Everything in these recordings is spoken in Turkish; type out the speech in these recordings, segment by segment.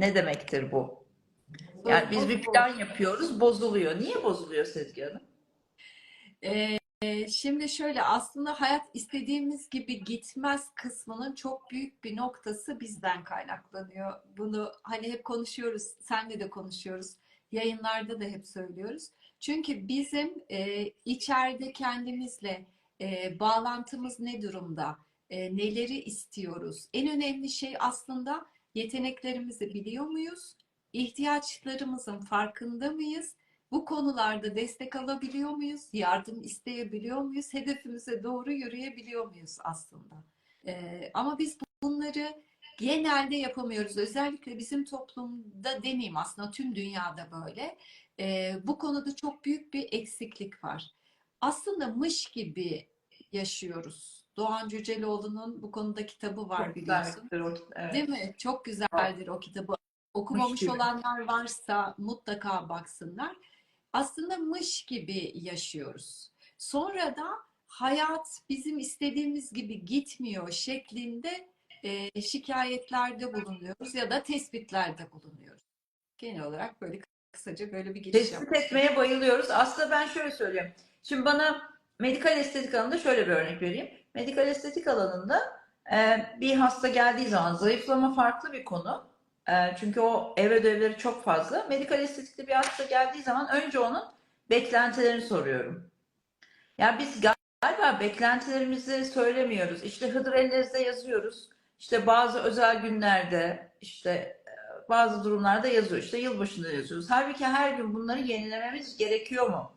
Ne demektir bu? Yani biz bir plan yapıyoruz, bozuluyor. Niye bozuluyor Sezgi Hanım? Ee, şimdi şöyle aslında hayat istediğimiz gibi gitmez kısmının çok büyük bir noktası bizden kaynaklanıyor. Bunu hani hep konuşuyoruz, senle de konuşuyoruz, yayınlarda da hep söylüyoruz. Çünkü bizim e, içeride kendimizle e, bağlantımız ne durumda, e, neleri istiyoruz? En önemli şey aslında yeteneklerimizi biliyor muyuz? İhtiyaçlarımızın farkında mıyız? Bu konularda destek alabiliyor muyuz? Yardım isteyebiliyor muyuz? Hedefimize doğru yürüyebiliyor muyuz aslında? Ee, ama biz bunları genelde yapamıyoruz. Özellikle bizim toplumda demeyeyim aslında tüm dünyada böyle. Ee, bu konuda çok büyük bir eksiklik var. Aslında mış gibi yaşıyoruz. Doğan Cüceloğlu'nun bu konuda kitabı var Çok biliyorsun. o- evet. Değil mi? Çok güzeldir o kitabı. Okumamış gibi. olanlar varsa mutlaka baksınlar. Aslında mış gibi yaşıyoruz. Sonra da hayat bizim istediğimiz gibi gitmiyor şeklinde e, şikayetlerde bulunuyoruz ya da tespitlerde bulunuyoruz. Genel olarak böyle kısaca böyle bir giriş Tespit yapmak. etmeye bayılıyoruz. Aslında ben şöyle söyleyeyim. Şimdi bana medikal estetik alanında şöyle bir örnek vereyim. Medikal estetik alanında e, bir hasta geldiği zaman zayıflama farklı bir konu. E, çünkü o ev ödevleri çok fazla. Medikal estetikte bir hasta geldiği zaman önce onun beklentilerini soruyorum. Ya biz galiba beklentilerimizi söylemiyoruz. İşte Hıdır Ellez'de yazıyoruz. İşte bazı özel günlerde, işte e, bazı durumlarda yazıyor. İşte yılbaşında yazıyoruz. Halbuki her gün bunları yenilememiz gerekiyor mu?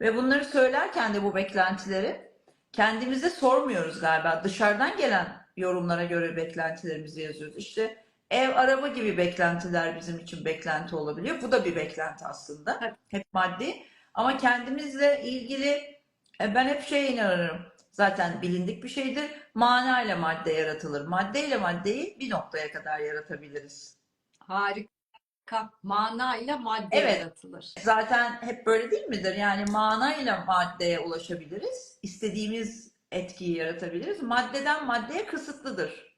Ve bunları söylerken de bu beklentileri kendimize sormuyoruz galiba. Dışarıdan gelen yorumlara göre beklentilerimizi yazıyoruz. İşte ev, araba gibi beklentiler bizim için beklenti olabiliyor. Bu da bir beklenti aslında. Evet. Hep maddi. Ama kendimizle ilgili e, ben hep şeye inanırım. Zaten bilindik bir şeydir. Mana ile madde yaratılır. Madde ile maddeyi bir noktaya kadar yaratabiliriz. Harika. Manayla madde Evet. yaratılır. Zaten hep böyle değil midir? Yani manayla maddeye ulaşabiliriz. İstediğimiz etkiyi yaratabiliriz. Maddeden maddeye kısıtlıdır.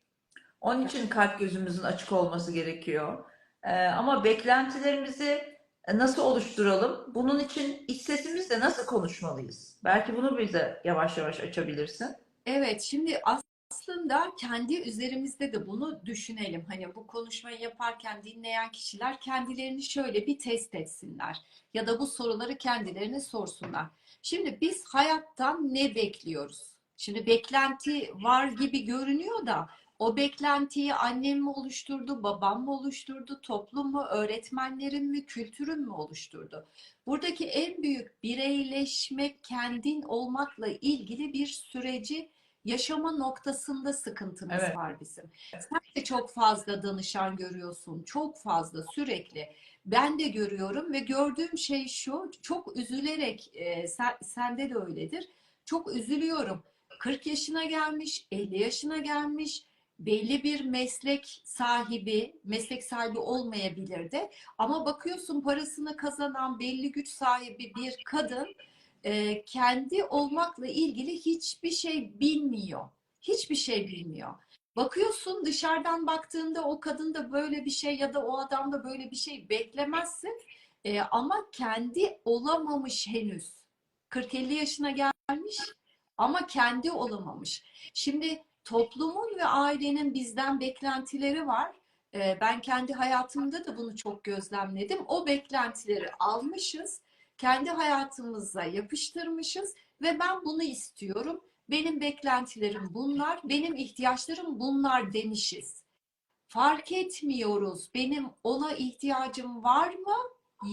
Onun için kalp gözümüzün açık olması gerekiyor. Ee, ama beklentilerimizi nasıl oluşturalım? Bunun için iç sesimizle nasıl konuşmalıyız? Belki bunu bize yavaş yavaş açabilirsin. Evet, şimdi aslında kendi üzerimizde de bunu düşünelim. Hani bu konuşmayı yaparken dinleyen kişiler kendilerini şöyle bir test etsinler ya da bu soruları kendilerine sorsunlar. Şimdi biz hayattan ne bekliyoruz? Şimdi beklenti var gibi görünüyor da o beklentiyi annem mi oluşturdu, babam mı oluşturdu, toplum mu, öğretmenlerin mi, kültürün mü oluşturdu? Buradaki en büyük bireyleşmek, kendin olmakla ilgili bir süreci yaşama noktasında sıkıntımız Evet. var bizim. Sen de çok fazla danışan görüyorsun, çok fazla sürekli. Ben de görüyorum ve gördüğüm şey şu, çok üzülerek, e, sen, sende de öyledir, çok üzülüyorum. 40 yaşına gelmiş, 50 yaşına gelmiş, belli bir meslek sahibi, meslek sahibi olmayabilir de ama bakıyorsun parasını kazanan belli güç sahibi bir kadın e, kendi olmakla ilgili hiçbir şey bilmiyor. Hiçbir şey bilmiyor. Bakıyorsun dışarıdan baktığında o kadın da böyle bir şey ya da o adam da böyle bir şey beklemezsin. E, ama kendi olamamış henüz. 40-50 yaşına gelmiş ama kendi olamamış. Şimdi toplumun ve ailenin bizden beklentileri var. E, ben kendi hayatımda da bunu çok gözlemledim. O beklentileri almışız kendi hayatımıza yapıştırmışız ve ben bunu istiyorum. Benim beklentilerim bunlar, benim ihtiyaçlarım bunlar demişiz. Fark etmiyoruz. Benim ona ihtiyacım var mı?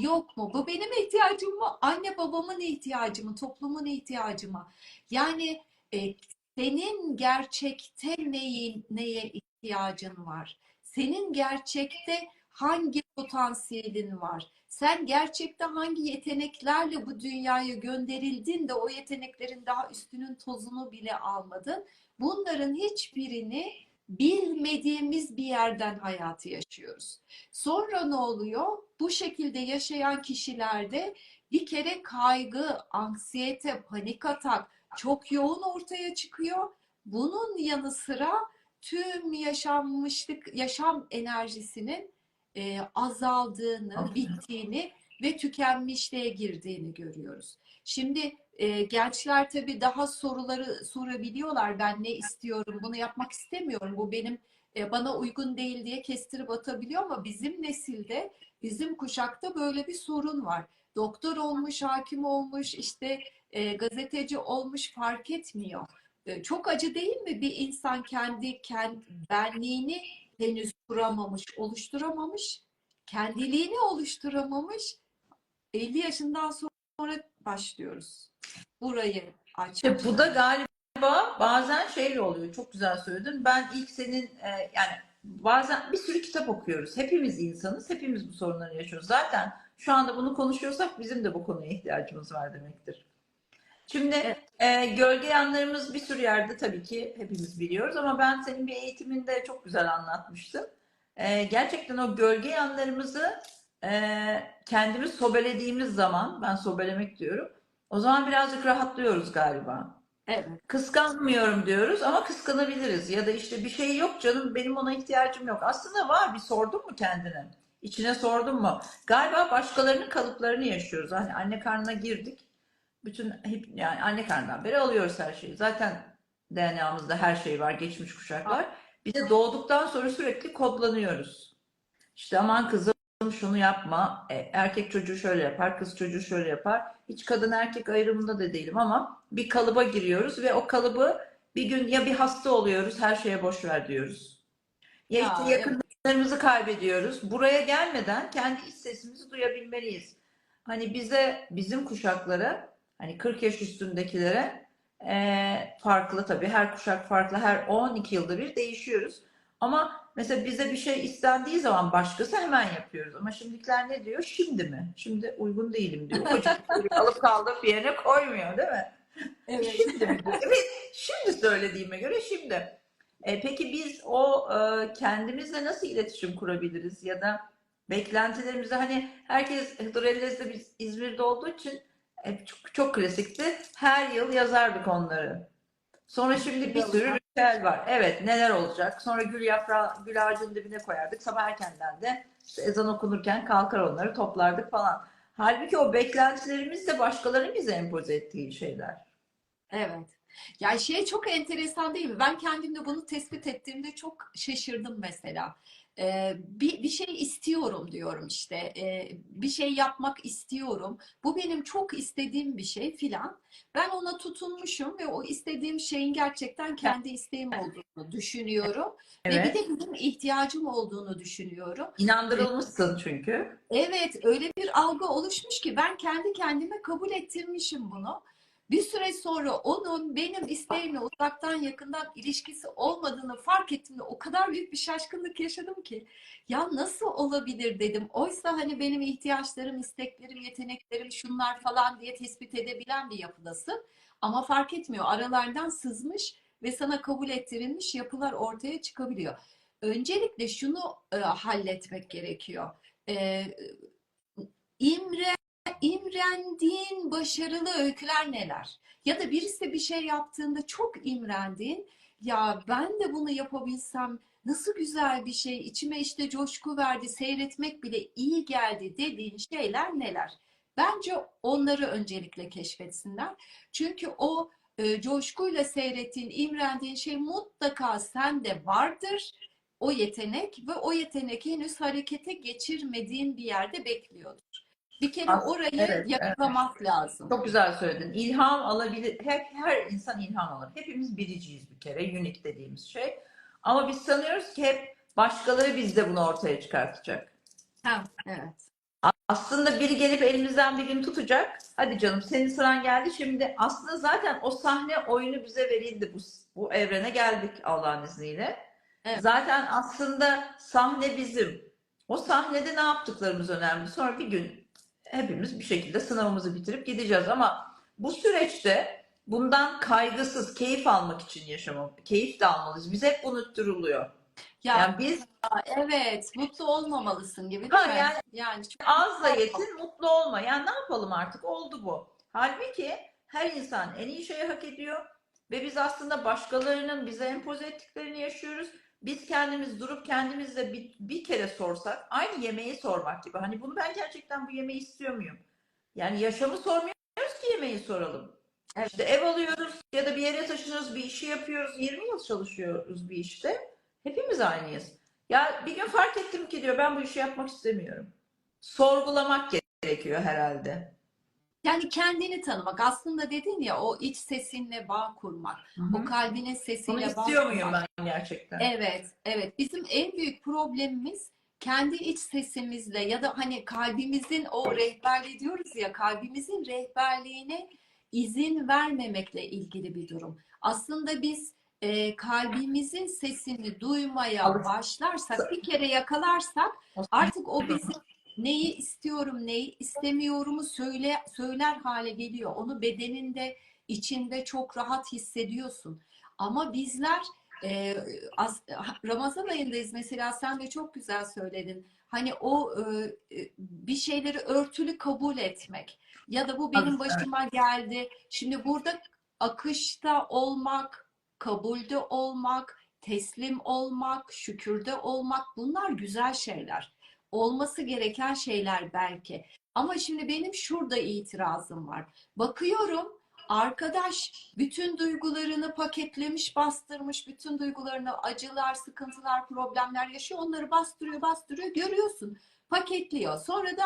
Yok mu? Bu benim ihtiyacım mı? Anne babamın ihtiyacı mı? Toplumun ihtiyacı mı? Yani e, senin gerçekte neyin, neye ihtiyacın var? Senin gerçekte hangi potansiyelin var? Sen gerçekten hangi yeteneklerle bu dünyaya gönderildin de o yeteneklerin daha üstünün tozunu bile almadın? Bunların hiçbirini bilmediğimiz bir yerden hayatı yaşıyoruz. Sonra ne oluyor? Bu şekilde yaşayan kişilerde bir kere kaygı, anksiyete, panik atak çok yoğun ortaya çıkıyor. Bunun yanı sıra tüm yaşanmışlık, yaşam enerjisinin e, azaldığını, Aferin. bittiğini ve tükenmişliğe girdiğini görüyoruz. Şimdi e, gençler tabii daha soruları sorabiliyorlar. Ben ne istiyorum, bunu yapmak istemiyorum. Bu benim e, bana uygun değil diye kestirip atabiliyor ama bizim nesilde, bizim kuşakta böyle bir sorun var. Doktor olmuş, hakim olmuş, işte e, gazeteci olmuş fark etmiyor. E, çok acı değil mi bir insan kendi, kendi benliğini henüz kuramamış, oluşturamamış, kendiliğini oluşturamamış. 50 yaşından sonra başlıyoruz. Burayı İşte açmaya. bu da galiba bazen şeyle oluyor. Çok güzel söyledin. Ben ilk senin e, yani bazen bir sürü kitap okuyoruz. Hepimiz insanız. Hepimiz bu sorunları yaşıyoruz. Zaten şu anda bunu konuşuyorsak bizim de bu konuya ihtiyacımız var demektir. Şimdi Evet. E, gölge yanlarımız bir sürü yerde tabii ki hepimiz biliyoruz ama ben senin bir eğitiminde çok güzel anlatmıştın. E, gerçekten o gölge yanlarımızı e, kendimiz sobelediğimiz zaman, ben sobelemek diyorum, o zaman birazcık rahatlıyoruz galiba. Evet. Kıskanmıyorum diyoruz ama kıskanabiliriz. Ya da işte bir şey yok canım benim ona ihtiyacım yok. Aslında var bir sordun mu kendine? İçine sordun mu? Galiba başkalarının kalıplarını yaşıyoruz. Hani anne karnına girdik. Bütün hep, yani anne karnından beri alıyoruz her şeyi. Zaten DNA'mızda her şey var geçmiş kuşaklar. Bir de doğduktan sonra sürekli kodlanıyoruz. İşte aman kızım şunu yapma. E, erkek çocuğu şöyle yapar, kız çocuğu şöyle yapar. Hiç kadın erkek ayrımında da değilim ama bir kalıba giriyoruz ve o kalıbı bir gün ya bir hasta oluyoruz, her şeye boş ver diyoruz. Ya Ya, işte yakınlarımızı kaybediyoruz. Buraya gelmeden kendi iç sesimizi duyabilmeliyiz. Hani bize, bizim kuşaklara, hani 40 yaş üstündekilere eee, farklı tabii. Her kuşak farklı. Her 12 yılda bir değişiyoruz. Ama mesela bize bir şey istendiği zaman başkası hemen yapıyoruz. Ama şimdikiler ne diyor? Şimdi mi? Şimdi uygun değilim diyor. Çocuk alıp kaldırıp bir yerine koymuyor değil mi? Evet. Şimdi mi? Evet, şimdi söylediğime göre şimdi. E, peki biz o e, kendimizle nasıl iletişim kurabiliriz ya da beklentilerimizi hani herkes Hıdrellez'de biz İzmir'de olduğu için e, çok, çok klasikti. Her yıl yazardık onları. Sonra şimdi bir sürü ritüel var. Evet neler olacak? Sonra gül yaprağı, gül ağacının dibine koyardık. Sabah erkenden de işte ezan okunurken kalkar onları toplardık falan. Halbuki o beklentilerimiz de başkalarının bize empoze ettiği şeyler. Evet. Ya şey çok enteresan değil mi? Ben kendimde bunu tespit ettiğimde çok şaşırdım mesela. Ee, bir, bir şey istiyorum diyorum işte. Ee, bir şey yapmak istiyorum. Bu benim çok istediğim bir şey filan. Ben ona tutunmuşum ve o istediğim şeyin gerçekten kendi isteğim olduğunu düşünüyorum. Ve bir Evet. de benim ihtiyacım olduğunu düşünüyorum. İnandırılmışsın çünkü. Evet, öyle bir algı oluşmuş ki ben kendi kendime kabul ettirmişim bunu. Bir süre sonra onun benim isteğimle uzaktan yakından ilişkisi olmadığını fark ettiğimde o kadar büyük bir şaşkınlık yaşadım ki ya nasıl olabilir dedim. Oysa hani benim ihtiyaçlarım, isteklerim, yeteneklerim şunlar falan diye tespit edebilen bir yapıdasın. Ama fark etmiyor. Aralardan sızmış ve sana kabul ettirilmiş yapılar ortaya çıkabiliyor. Öncelikle şunu e, halletmek gerekiyor. E, imre, imrendiğin başarılı öyküler neler? Ya da birisi bir şey yaptığında çok imrendiğin, ya ben de bunu yapabilsem nasıl güzel bir şey, içime işte coşku verdi, seyretmek bile iyi geldi dediğin şeyler neler? Bence onları öncelikle keşfetsinler. Çünkü o e, coşkuyla seyrettiğin, imrendiğin şey mutlaka sende vardır. O yetenek ve o yetenek henüz harekete geçirmediğin bir yerde bekliyordur. Bir kere As- orayı evet, yakalamak lazım. Çok güzel söyledin. İlham alabilir. Hep her insan ilham alır. Hepimiz biriciyiz bir kere. Unique dediğimiz şey. Ama biz sanıyoruz ki hep başkaları bizde bunu ortaya çıkartacak. Ha, evet. Aslında biri gelip elimizden bir gün tutacak. Hadi canım senin sıran geldi şimdi. Aslında zaten o sahne oyunu bize verildi. Bu, bu evrene geldik Allah'ın izniyle. Evet. Zaten aslında sahne bizim. O sahnede ne yaptıklarımız önemli. Sonra bir gün hepimiz bir şekilde sınavımızı bitirip gideceğiz ama bu süreçte bundan kaygısız, keyif almak için yaşamam, keyif de almalıyız. Biz hep unutturuluyor. Ya Yani biz evet, mutlu olmamalısın gibi Ha, değil mi? yani- Yani çok azla yetin, mutlu olma. Yani ne yapalım artık? Oldu bu. Halbuki her insan en iyi şeyi hak ediyor ve biz aslında başkalarının bize empoze ettiklerini yaşıyoruz biz kendimiz durup kendimizle bir, bir kere sorsak aynı yemeği sormak gibi. Hani bunu ben gerçekten bu yemeği istiyor muyum? Yani yaşamı sormuyoruz ki yemeği soralım. Evet. İşte ev alıyoruz ya da bir yere taşınıyoruz, bir işi yapıyoruz. 20 yıl çalışıyoruz bir işte. Hepimiz aynıyız. Ya bir gün fark ettim ki diyor ben bu işi yapmak istemiyorum. Sorgulamak gerekiyor herhalde. Yani kendini tanımak. Aslında dedin ya o iç sesinle bağ kurmak. O kalbinin Bunu sesiyle bağ istiyor muyum kurmak. ben gerçekten? Evet, evet. Bizim en büyük problemimiz kendi iç sesimizle ya da hani kalbimizin o rehberliği diyoruz ya kalbimizin rehberliğine izin vermemekle ilgili bir durum. Aslında biz e, kalbimizin sesini duymaya başlarsak, bir kere yakalarsak artık o bizim neyi istiyorum, neyi istemiyorumu söyle, söyler hale geliyor. Onu bedeninde, içinde çok rahat hissediyorsun. Ama bizler e, as- Ramazan ayındayız mesela sen de çok güzel söyledin. Hani o e, e, bir şeyleri örtülü kabul etmek ya da bu benim başıma geldi. Şimdi burada akışta olmak, kabulde olmak, teslim olmak, şükürde olmak bunlar güzel şeyler. Olması gereken şeyler belki. Ama şimdi benim şurada itirazım var. Bakıyorum arkadaş bütün duygularını paketlemiş, bastırmış, bütün duygularını acılar, sıkıntılar, problemler yaşıyor. Onları bastırıyor, bastırıyor. Görüyorsun. Paketliyor. Sonra da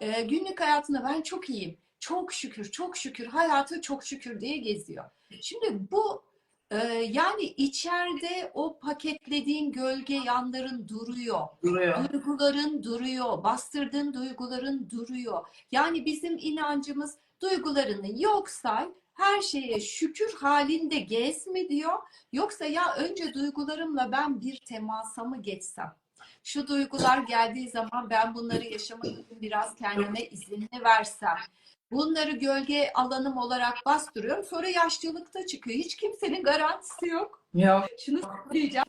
e, günlük hayatında ben çok iyiyim. Çok şükür, çok şükür, hayatı çok şükür diye geziyor. Şimdi bu e, yani içeride o paketlediğin gölge yanların duruyor. Duruyor. Duyguların duruyor, bastırdığın duyguların duruyor. Yani bizim inancımız duygularını yok say, her şeye şükür halinde gez mi diyor. Yoksa ya önce duygularımla ben bir temasa mı geçsem? Şu duygular geldiği zaman ben bunları yaşamak için biraz kendime izinli versem. Bunları gölge alanım olarak bastırıyorum. Sonra yaşlılıkta çıkıyor. Hiç kimsenin garantisi yok. Yok. Şunu söyleyeceğim.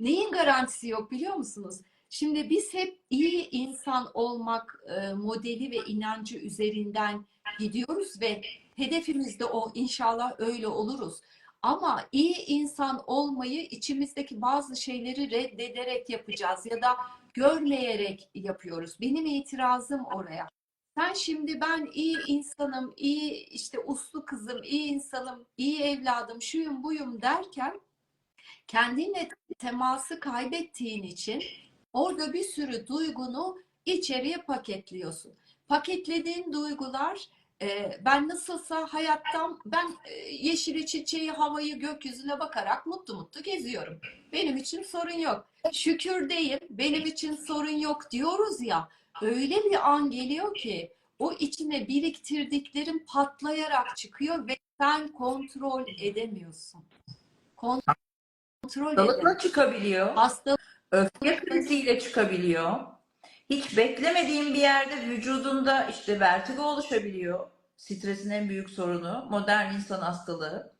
Neyin garantisi yok biliyor musunuz? Şimdi biz hep iyi insan olmak e, modeli ve inancı üzerinden gidiyoruz ve hedefimiz de o. İnşallah öyle oluruz. Ama iyi insan olmayı içimizdeki bazı şeyleri reddederek yapacağız ya da görmeyerek yapıyoruz. Benim itirazım oraya. Sen şimdi ben iyi insanım, iyi işte uslu kızım, iyi insanım, iyi evladım, şuyum buyum derken kendinle teması kaybettiğin için orada bir sürü duygunu içeriye paketliyorsun. Paketlediğin duygular ben nasılsa hayattan ben e, yeşili, çiçeği, havayı, gökyüzüne bakarak mutlu mutlu geziyorum. Benim için sorun yok. Şükürdeyim, benim için sorun yok diyoruz ya. Öyle bir an geliyor ki o içine biriktirdiklerin patlayarak çıkıyor ve sen kontrol edemiyorsun. Kontrol edemiyorsun. Hastalıkla çıkabiliyor. Hastalık Öfke kriziyle çıkabiliyor. Hiç beklemediğin bir yerde vücudunda işte vertigo oluşabiliyor. Stresin en büyük sorunu. Modern insan hastalığı.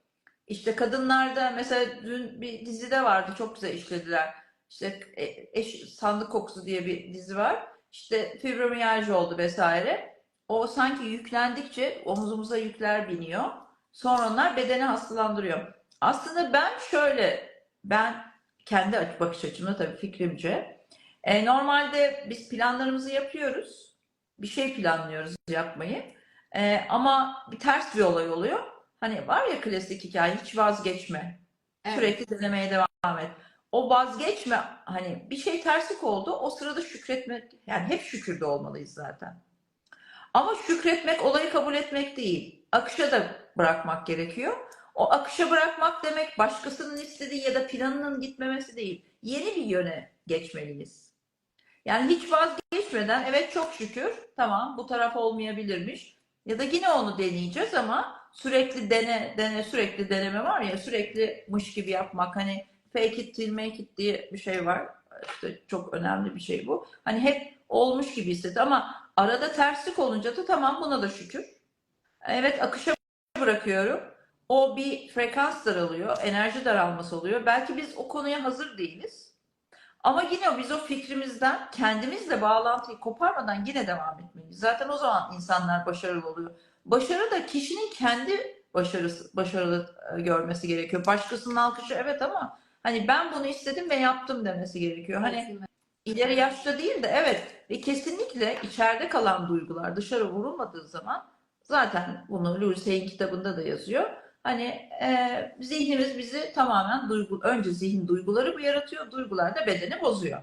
İşte kadınlarda mesela dün bir dizide vardı çok güzel işlediler. İşte e, eş, sandık kokusu diye bir dizi var. İşte fibromiyalji oldu vesaire. O sanki yüklendikçe omuzumuza yükler biniyor. Sonra onlar bedeni hastalandırıyor. Aslında ben şöyle, ben kendi bakış açımda tabii fikrimce. E, normalde biz planlarımızı yapıyoruz. Bir şey planlıyoruz yapmayı. E, ama bir ters bir olay oluyor. Hani var ya klasik hikaye hiç vazgeçme. Evet. Sürekli denemeye devam et. O vazgeçme hani bir şey terslik oldu. O sırada şükretmek yani hep şükürde olmalıyız zaten. Ama şükretmek olayı kabul etmek değil. Akışa da bırakmak gerekiyor. O akışa bırakmak demek başkasının istediği ya da planının gitmemesi değil. Yeni bir yöne geçmeliyiz. Yani hiç vazgeçmeden evet çok şükür tamam bu taraf olmayabilirmiş. Ya da yine onu deneyeceğiz ama sürekli dene dene sürekli deneme var ya sürekli mış gibi yapmak hani fake it till make it diye bir şey var. İşte çok önemli bir şey bu. Hani hep olmuş gibi hisset ama arada terslik olunca da tamam buna da şükür. Evet akışa bırakıyorum. O bir frekans daralıyor, enerji daralması oluyor. Belki biz o konuya hazır değiliz. Ama yine biz o fikrimizden kendimizle bağlantıyı koparmadan yine devam etmeliyiz. Zaten o zaman insanlar başarılı oluyor. Başarı da kişinin kendi başarısı, başarılı e, görmesi gerekiyor. Başkasının alkışı evet ama hani ben bunu istedim ve yaptım demesi gerekiyor. Hani ileri yaşta değil de evet ve kesinlikle içeride kalan duygular dışarı vurulmadığı zaman zaten bunu Louis Hay'in kitabında da yazıyor Hani e, zihnimiz bizi tamamen duygu, önce zihin duyguları yaratıyor, duygular da bedeni bozuyor.